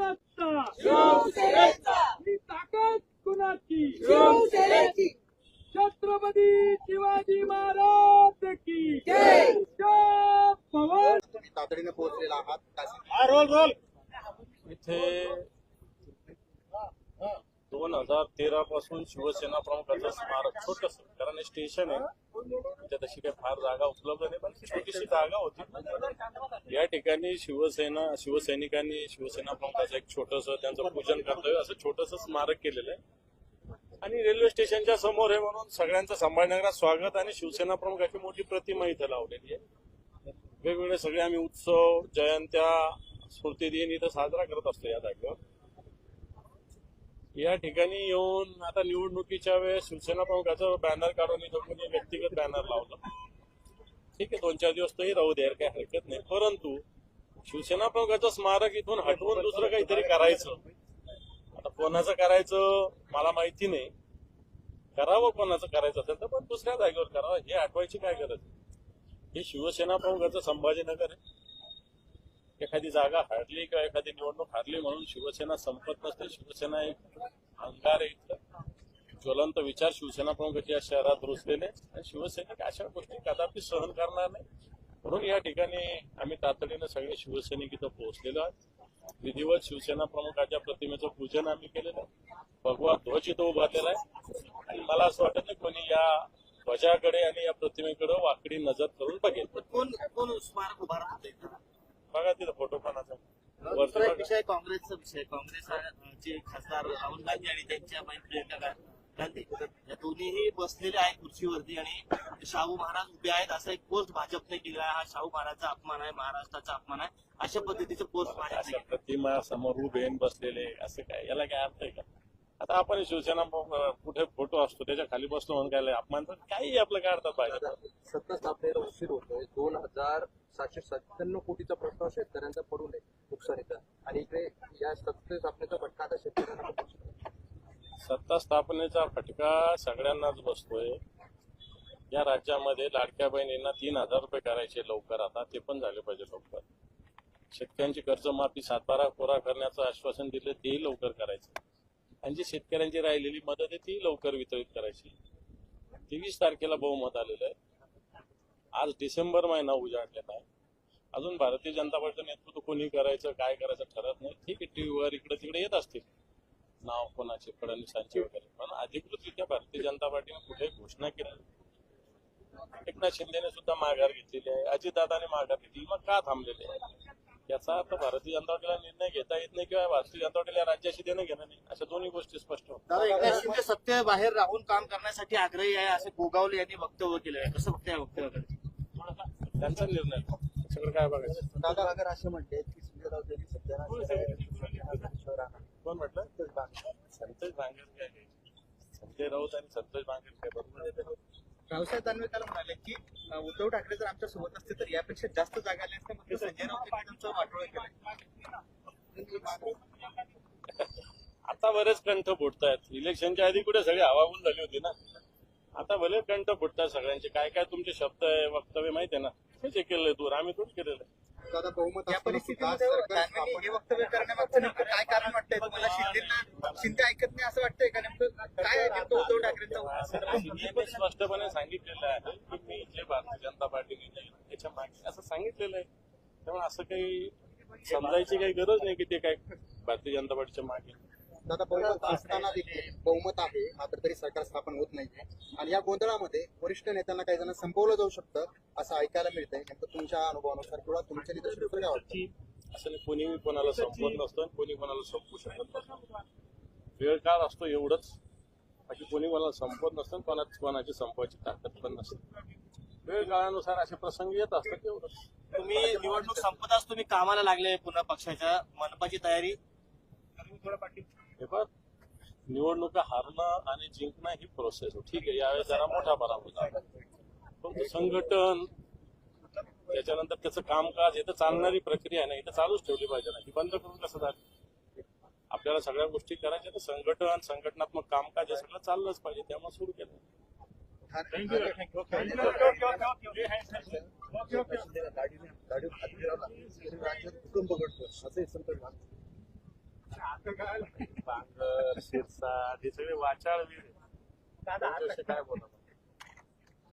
कुणाचा? ही ताकद कुणाची? छत्रपती शिवाजी महाराज की तुम्ही तातडीने पोहोचलेला आहात. काय इथे दोन हजार तेरा पासून शिवसेना प्रमुखाचं स्मारक छोटस कारण हे स्टेशन आहे. तिथे तशी काही फार जागा उपलब्ध नाही पण छोटीशी जागा होती. या ठिकाणी शिवसेना शिवसैनिकांनी शिवसेना प्रमुखाचं एक छोटस त्यांचं पूजन करतोय असं छोटस स्मारक केलेलं आहे. आणि रेल्वे स्टेशनच्या समोर आहे म्हणून सगळ्यांचं संभाजीनगरात स्वागत आणि शिवसेना प्रमुखाची मोठी प्रतिमा इथं लावलेली आहे. वेगवेगळे सगळे आम्ही उत्सव जयंत्या स्मृतिदिन इथं साजरा करत असतो या जागेवर. या ठिकाणी येऊन आता निवडणुकीच्या वेळेस शिवसेना प्रमुखाचं बॅनर काढून इथं व्यक्तिगत बॅनर लावलं? ठीक आहे दोन चार दिवस तरी राहू द्या काही हरकत नाही. परंतु शिवसेना प्रमुखाचं स्मारक इथून हटवून दुसरं काहीतरी करायचं. आता कोणाचं करायचं मला माहिती नाही. करावं कोणाचं करायचं असेल तर पण दुसऱ्या जागेवर करावं हे आठवायची काय गरज आहे? हे शिवसेना प्रमुखाचं संभाजीनगर आहे. एखादी जागा हारली किंवा एखादी निवडणूक हारली म्हणून शिवसेना संपत नसते. शिवसेना एक अंगार आहे ज्वलंत विचार शिवसेना प्रमुख या शहरात रुजलेले आणि शिवसैनिक अशा गोष्टी कदापि सहन करणार नाही. म्हणून या ठिकाणी आम्ही तातडीनं सगळे शिवसैनिक इथं पोहोचलेलो आहोत. विधिवत शिवसेना प्रमुखाच्या प्रतिमेचं पूजन आम्ही केलेलं आहे. भगवा ध्वज इथं उभारलेला आहे आणि मला असं वाटत नाही कोणी या ध्वजाकडे आणि या प्रतिमेकडे वाकडी नजर करून बघेल. कोण कोण स्मारक उभारणार बघा तिथं फोटो वरती दुसरा एक. विषय काँग्रेसचा विषय. काँग्रेसचे खासदार राहुल गांधी आणि त्यांच्या बाई प्रियंका गा- गांधी. या दोन्हीही बसलेले आहेत खुर्चीवरती आणि शाहू महाराज उभे आहेत. असा एक पोस्ट भाजपने केला आहे. हा शाहू महाराजचा अपमान आहे महाराष्ट्राचा अपमान आहे. अशा पद्धतीचं पोस्ट भाजपने अशा केलं. प्रतिमा समोर उभे आणि बसलेले असं काय? याला काय अर्थ आहे का? आता आपण शिवसेना कुठे फोटो असतो त्याच्याखाली बसलो म्हणून काय अपमान तर काही आपलं काय अर्थ पाहिजे सत्ता स्थापनेला उशीर होतोय. दोन हजार सातशे सत्त्याण्णव कोटीचा प्रश्न शेतकऱ्यांचा पडू नये नुकसानीचा आणि इकडे या सत्ता स्थापनेचा फटका आता शेतकऱ्यांना. सत्ता स्थापनेचा फटका सगळ्यांनाच बसतोय. या राज्यामध्ये लाडक्या बहिणींना तीन हजार रुपये करायचे लवकर आता ते पण झाले पाहिजे लवकर. शेतकऱ्यांची कर्जमाफी सातबारा कोरा करण्याचं आश्वासन दिलं तेही लवकर करायचं. आणि जी शेतकऱ्यांची राहिलेली मदत आहे ती लवकर वितरित करायची. तेवीस तारखेला बहुमत आलेलं आहे. आज डिसेंबर महिना उजाडलेला आहे. अजून भारतीय जनता पार्टीचं नेतृत्व कोणी करायचं काय करायचं ठरत नाही. ठीक आहे टीव्हीवर इकडे तिकडे येत असतील. नाव कोणाचे फडणवीसांचे वगैरे. पण अधिकृतरित्या भारतीय जनता पार्टीने कुठे घोषणा केली एकनाथ शिंदेने सुद्धा माघार घेतलेली आहे. अजितदादाने माघार घेतली. मग का थांबलेले आहे याचा अर्थ भारतीय जनता पार्टीला निर्णय घेता येत नाही किंवा भारतीय जनता पार्टीला राज्याशी देणं घेणं नाही अशा दोन्ही गोष्टी स्पष्ट होतात दादा सत्ते बाहेर राहून काम करण्यासाठी आग्रही आहे असे गोगावले यांनी वक्तव्य केलं आहे. कसं बघताय या वक्तव्याकडे? त्यांचा निर्णय सगळं काय बघायचं. दादा अगर असे म्हणते की संजय राऊत यांनी सत्यानाश कोण म्हटलं? संतोष बांगर. काय आहे? संजय राऊत आणि संतोष बांगर काय बरोबर? रावसाहेब दानवे त्याला म्हणाले की उद्धव ठाकरे जर आमच्यासोबत असते तर यापेक्षा जास्त जागा आल्या असत्या मात्र संजय राऊत यांनी तुमचं वाटोळं केलं आता बरेच कंठ फुटतायत. इलेक्शनच्या आधी कुठे सगळी हवाबूल झाली होती ना? आता भले कंठ फुटतात सगळ्यांचे. काय काय तुमचे शब्द आहे वक्तव्य माहिती आहे ना? हे जे केलंय दूर आम्ही थोडी केलेलं आहे. दादा बहुमत या परिस्थितीमध्ये दानवेंनी हे वक्तव्य करण्यामागचं नेमकं काय कारण वाटतंय तुम्हाला? शिंदेना शिंदे ऐकत नाही असं वाटतंय का नेमकं? काय आहे नेमकं उद्धव ठाकरेंचं शिंदेने स्पष्टपणे सांगितलेलं आहे की मी जे भारतीय जनता पार्टीने केलं त्याच्यामागे असं सांगितलेलं आहे. त्यामुळे असं काही समजायची काही गरज नाही की ते काय भारतीय जनता पार्टीच्या मागे. दादा बहुमत असताना देखील बहुमत आहे मात्र तरी सरकार स्थापन होत नाहीये. आणि या गोंधळामध्ये वरिष्ठ नेत्यांना काही जण संपवलं जाऊ शकतं असं ऐकायला मिळतंय. नेमकं तुमच्या अनुभवानुसार किंवा तुमच्या निदर्शनानुसार काय वाटतं असं नाही कोणी कोणाला संपवत नसतं आणि कोणी कोणाला संपवू शकत नसतं. वेळ काळ असतो एवढंच. बाकी कोणी कोणाला संपवत नसतं आणि कोणा कोणाची संपवायची ताकद पण नसते. वेळ काळानुसार असे प्रसंग येत असतात एवढंच. तुम्ही निवडणूक संपताच तुम्ही कामाला लागले पुन्हा पक्षाच्या. मनपाची तयारी. हे बघ निवडणुका हारणं आणि जिंकणं ही प्रोसेस ठीक आहे यावेळेस जरा मोठा पराभव झाला पण ते संघटन त्याच्यानंतर त्याचं कामकाज हे तर चालणारी प्रक्रिया आहे ना इथं चालूच ठेवली पाहिजे ना ही बंद करून कसं झालं आपल्याला सगळ्या गोष्टी करायच्या तर संघटन संघटनात्मक कामकाज हे सगळं चाललंच पाहिजे त्यामुळे सुरू केलं राज्यात पांगर शिरसा हे सगळे वाचाळ. त्यांच्याविषयी काय बोलणार